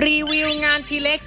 รีวิวงาน ทีเล็ก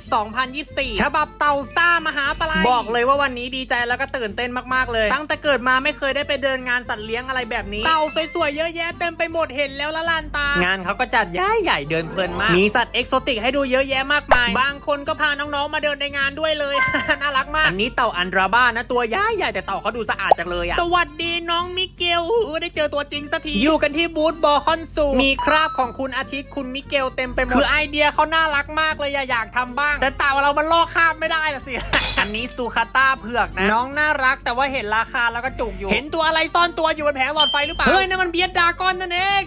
2024 ฉบับเต่าซ่ามหาปลายบอกเลยว่าวันนี้ดีใจแล้วก็ตื่นเต้นมากๆเลย ตั้งแต่เกิดมาไม่เคยได้ไปเดินงานสัตว์เลี้ยงอะไรแบบนี้ เต่าสวยๆเยอะแยะเต็มไปหมดเห็นแล้วละลานตา งานเขาก็จัดย้ายใหญ่เดินเพลินมาก มีสัตว์เอกโซติกให้ดูเยอะแยะมากมาย บางคนก็พาน้องๆมาเดินในงานด้วยเลย น่ารักมาก อันนี้เต่าอันดราบ้านะตัวย้ายใหญ่แต่เต่าเขาดูสะอาดจังเลยอะสวัสดีน้องมิเกลเออได้เจอตัวจริงสักที อยู่กันที่บูธบอคอนซูมีคราบของคุณอาทิตย์คุณมิเกลเต็มไปหมด คือไอเดียเขาน่ารักมากเลยอะอยากทำบ้าง แต่เต่าเรามันลอกคราบไม่ได้ละสิ อันนี้ซูคาต้าเผือกนะ น้องน่ารักแต่ว่าเห็นราคาแล้วก็จุกอยู่ เห็นตัวอะไรซ่อนตัวอยู่บนแผงหลอดไฟหรือเปล่า เฮ้ยนั่นมันเบียดดากอนนั่นเอง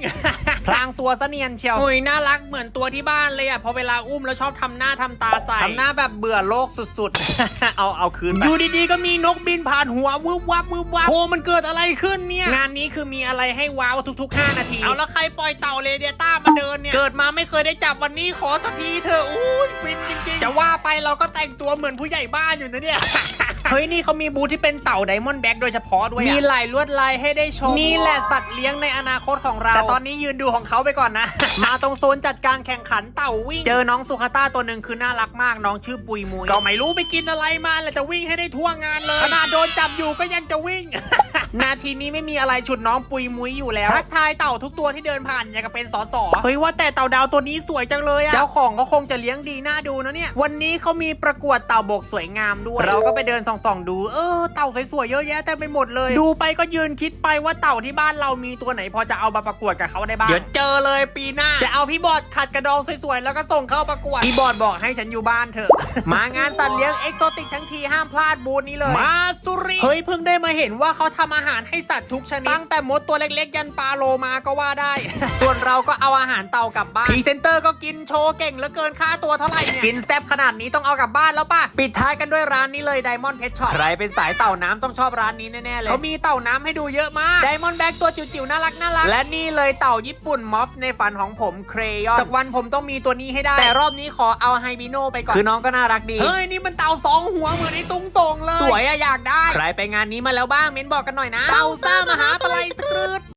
พลางตัวเสนียนเชียวโอ้ยน่ารักเหมือนตัวที่บ้านเลยอะพอเวลาอุ้มแล้วชอบทำหน้าทำตาใส่ทำหน้าแบบเบื่อโลกสุดๆ เอาเอาคืนไปอยู่ดีๆก็มีนกบินผ่านหัววืบวับวืบวับโอ้มันเกิดอะไรขึ้นเนี่ย งานนี้คือมีอะไรให้ว้าวทุกๆ 5 นาที เอาแล้วใครปล่อยเต่าเรเดียต้ามาเดินเนี่ย เกิดมาไม่เคยได้จับวันนี้ขอสักทีเถอะอุ้ยฟินจริงๆ จะว่าไปเราก็แต่งตัวเหมือนผู้ใหญ่บ้านอยู่นะเนี่ย เฮ้ยนี่เขามีบูธที่เป็นเต่าไดมอนด์แบ็กโดยเฉพาะด้วยอะมีหลายลวดลายให้ได้ชมนี่แหละสัตว์เลี้ยงในอนาคตของเรา แต่ตอนนี้ยืนดูของเขาไปก่อนนะ มาตรงโซนจัดการแข่งขันเต่าวิ่ง เจอน้องสุคาต้าตัวหนึ่งคือน่ารักมากน้องชื่อปุยมุยก็ไม่รู้ไปกินอะไรมาแหละจะวิ่งให้ได้ทั่วงานเลยขนาดโดนจับอยู่ก็ยังจะวิ่ง นาทีนี้ไม่มีอะไรฉุดน้องปุยมุยอยู่แล้วทักทายเต่าทุกตัวที่เดินผ่านอย่างกับเป็นสอสอเฮ้ยว่าแต่เต่าดาวตัวนี้สวยจังเลยอะเจ้าของก็คงจะเลี้ยงดีน่าดูนะเนี่ย วันนี้เขามีประกวดเต่าบกสวยงามด้วย เราก็ไปเดินส่องๆดู เออเต่าสวยๆเยอะแยะเต็มไปหมดเลย ดูไปก็ยืนคิดไปว่าเต่าที่บ้านเรามีตัวไหนพอจะเอามาประกวดกับเขาได้บ้างเดี๋ยวเจอเลยปีหน้า จะเอาพี่บอดขัดกระดองสวยๆแล้วก็ส่งเข้าประกวดพี่บอดบอกให้ฉันอยู่บ้านเถอะมางานสัตว์เลี้ยงเอ็กโซติกทั้งทีห้ามพลาดบูธนี้เลย มาสุริเฮ้ยเพิ่งได้มาเห็นว่าเขาทำอาหารให้สัตว์ทุกชนิดตั้งแต่มดตัวเล็กๆ ยันปลาโลมาก็ว่าได้ ส่วนเราก็เอาอาหารเต่ากลับบ้านพรีเซนเตอร์ก็กินโชว์เก่งเหลือเกินค่าตัวเท่าไหร่เนี่ยกินแซ่บขนาดนี้ต้องเอากลับบ้านแล้วป่ะปิดท้ายกันด้วยร้านนี้เลยไดมอนด์เพชช็อปใครเป็นสายเต่าน้ำต้องชอบร้านนี้แน่ๆเลยเขามีเต่าน้ำให้ดูเยอะมากไดมอนด์แบ็กตัวจิ๋วๆน่ารักน่ารักและนี่เลยเต่าญี่ปุ่นมอฟในฝันของผมเครยอนสักวันผมต้องมีตัวนี้ให้ได้ แต่รอบนี้ขอเอาไฮบิโนไปก่อนคือน้องก็น่ารักดีเฮ้ยนี่มันเต่าสองหัวเหมือนไอ้ตุ้งโตงเลย สวยอะอยากได้ ใครไปงานนี้มาแล้วบ้างเม้นบอกกันหน่อยนะเต่าซ่ามหาปลายสกรืด